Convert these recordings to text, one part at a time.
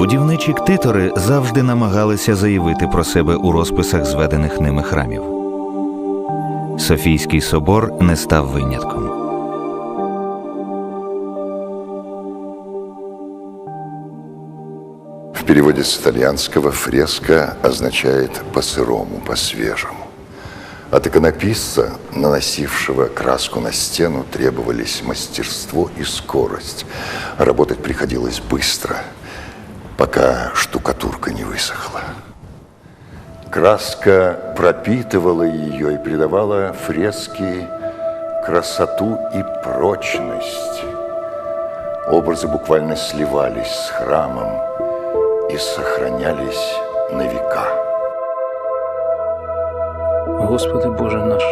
Будівничі ктитори завжди намагалися заявити про себе у розписах зведених ними храмів. Софійський собор не став винятком. В переводе с итальянского фреска означает «по-сырому», «по-свежему». От иконописца, наносившего краску на стену, требовались мастерство и скорость. Работать приходилось быстро, пока штукатурка не высохла. Краска пропитывала ее и придавала фреске красоту и прочность. Образы буквально сливались с храмом и сохранялись на века. Господи Боже наш,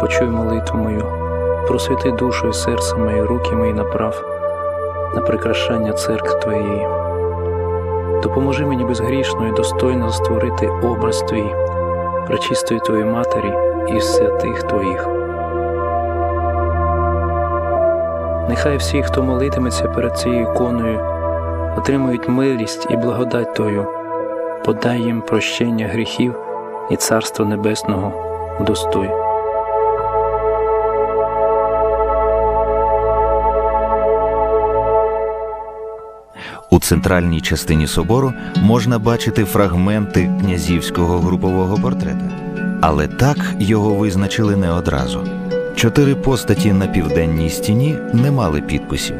почуй молитву мою, просвіти душу і серце моє, руки мої направ на прикрашання церкви Твоєї. Допоможи мені безгрішно і достойно створити образ Твій, пречистої Твоєї Матері і святих Твоїх. Нехай всі, хто молитиметься перед цією іконою, отримують милість і благодать Твою, подай їм прощення гріхів і Царство Небесного удостой. У центральній частині собору можна бачити фрагменти князівського групового портрета. Але так його визначили не одразу. Чотири постаті на південній стіні не мали підписів.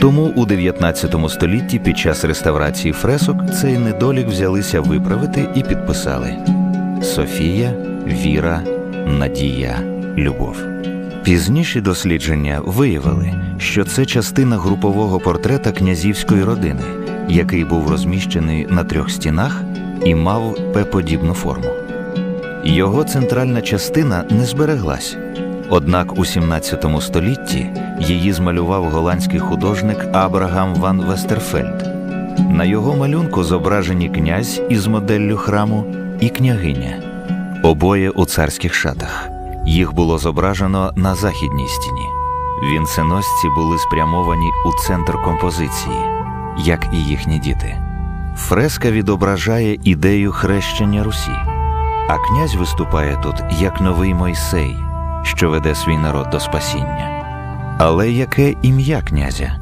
Тому у 19 столітті під час реставрації фресок цей недолік взялися виправити і підписали Софія, Віра, Надія, Любов. Пізніші дослідження виявили, що це частина групового портрета князівської родини, який був розміщений на трьох стінах і мав П-подібну форму. Його центральна частина не збереглась. Однак у 17 столітті її змалював голландський художник Абрагам ван Вестерфельд. На його малюнку зображені князь із моделлю храму і княгиня, обоє у царських шатах. Їх було зображено на західній стіні. Вінценосці були спрямовані у центр композиції, як і їхні діти. Фреска відображає ідею хрещення Русі, а князь виступає тут як новий Мойсей, що веде свій народ до спасіння. Але яке ім'я князя?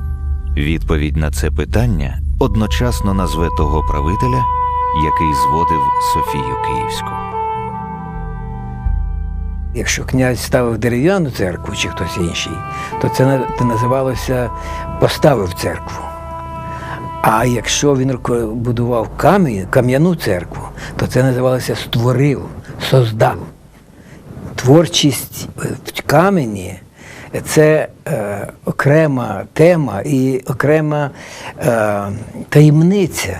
Відповідь на це питання одночасно назве того правителя, який зводив Софію Київську. Якщо князь ставив дерев'яну церкву чи хтось інший, то це називалося поставив церкву. А якщо він будував кам'яну церкву, то це називалося створив, создав. Творчість е, в камені це е, окрема тема і окрема е, таємниця,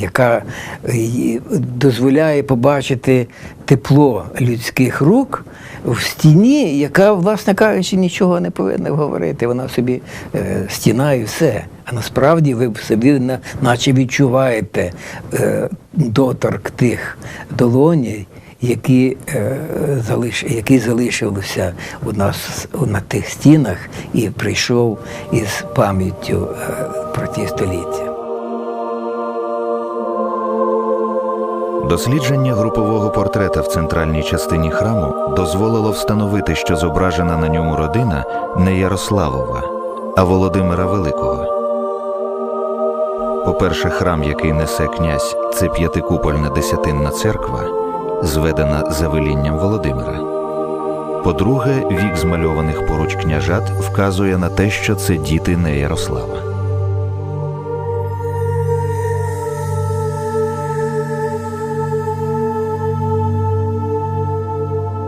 яка е, дозволяє побачити тепло людських рук в стіні, яка, власне кажучи, нічого не повинна говорити. Вона собі е, стіна і все. А насправді ви собі наче відчуваєте е, доторк тих долоній, які, е, залиш, які залишилися у нас на тих стінах і прийшов із пам'яттю е, про ті століття. Дослідження групового портрета в центральній частині храму дозволило встановити, що зображена на ньому родина не Ярославова, а Володимира Великого. По-перше, храм, який несе князь, це п'ятикупольна десятинна церква, зведена за велінням Володимира. По-друге, вік змальованих поруч княжат вказує на те, що це діти не Ярослава.